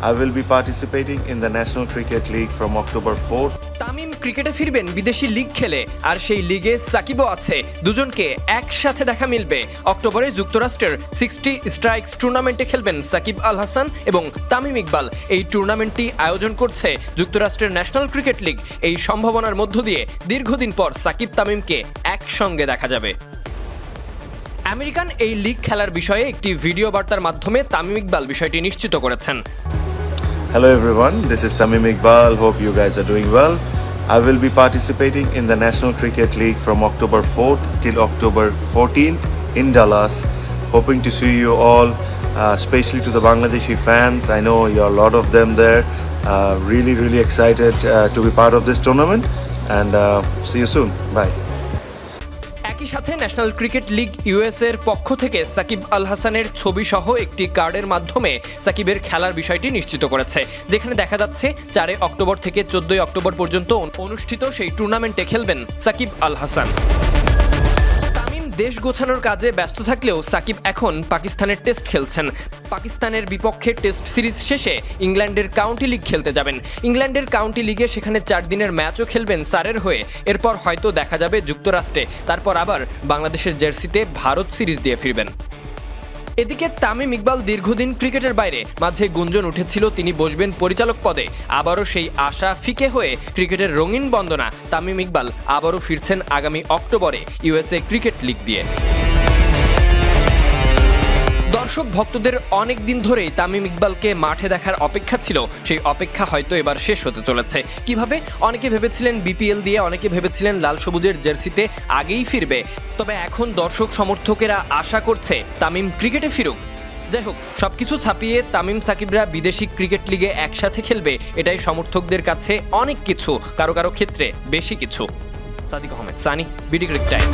I will be participating in the National Cricket League from October 4th Tamim ক্রিকেটে ফিরবেন বিদেশি league খেলে, আর সেই লিগে সাকিবও আছে। দুজনকে একসাথে দেখা মিলবে। অক্টোবরে যুক্তরাষ্ট্রের সিক্সটি স্ট্রাইকস টুর্নামেন্টে খেলবেন সাকিব আল হাসান এবং তামিম ইকবাল। এই টুর্নামেন্টটি আয়োজন করছে যুক্তরাষ্ট্রের ন্যাশনাল ক্রিকেট লিগ। এই সম্ভাবনার মধ্য দিয়ে দীর্ঘদিন পর সাকিব তামিমকে একসঙ্গে দেখা যাবে। আমেরিকান এই লিগ খেলার বিষয়ে একটি ভিডিও বার্তার মাধ্যমে তামিম ইকবাল বিষয়টি নিশ্চিত করেছেন। Hello everyone, this is Tamim Iqbal. Hope you guys are doing well. I will be participating in the National Cricket League from October 4th till October 14th in Dallas. Hoping to see you all, uh, especially to the Bangladeshi fans. I know you're a lot of them there. Uh, really, really excited uh, to be part of this tournament and uh, see you soon. Bye. একই সাথে national cricket league US এর পক্ষ থেকে সাকিব আল হাসানের ছবি সহ একটি কার্ডের মাধ্যমে সাকিবের খেলার বিষয়টি নিশ্চিত করেছে। যেখানে দেখা যাচ্ছে, চারে অক্টোবর থেকে চোদ্দই অক্টোবর পর্যন্ত অনুষ্ঠিত সেই টুর্নামেন্টে খেলবেন সাকিব আল হাসান। দেশ গোছানোর কাজে ব্যস্ত থাকলেও সাকিব এখন পাকিস্তানের টেস্ট খেলছেন। পাকিস্তানের বিপক্ষে টেস্ট সিরিজ শেষে ইংল্যান্ডের কাউন্টি লিগ খেলতে যাবেন। ইংল্যান্ডের কাউন্টি লিগে সেখানে চার দিনের ম্যাচও খেলবেন সারের হয়ে। এরপর হয়তো দেখা যাবে যুক্তরাষ্ট্রে। তারপর আবার বাংলাদেশের জার্সিতে ভারত সিরিজ দিয়ে ফিরবেন। এদিকে তামিম ইকবাল দীর্ঘদিন ক্রিকেটের বাইরে। মাঝে গুঞ্জন উঠেছিল, তিনি বসবেন পরিচালক পদে। আবারও সেই আশা ফিকে হয়ে ক্রিকেটের রঙিন বন্দনা তামিম ইকবাল আবারও ফিরছেন আগামী অক্টোবরে ইউএসএ ক্রিকেট লিগ দিয়ে। দর্শক ভক্তদের অনেক দিন ধরেই তামিম ইকবালকে মাঠে দেখার অপেক্ষা ছিল। সেই অপেক্ষা হয়তো এবার শেষ হতে চলেছে। কীভাবে? অনেকে ভেবেছিলেন বিপিএল দিয়ে, অনেকে ভেবেছিলেন লাল সবুজের জার্সিতে আগেই ফিরবে। তবে এখন দর্শক সমর্থকেরা আশা করছে তামিম ক্রিকেটে ফিরুক। যাই হোক, সবকিছু ছাপিয়ে তামিম সাকিবরা বিদেশি ক্রিকেট লিগে একসাথে খেলবে, এটাই সমর্থকদের কাছে অনেক কিছু, কারও কারও ক্ষেত্রে বেশি কিছু। Sadiq Ahmed, Sunny, BD cric time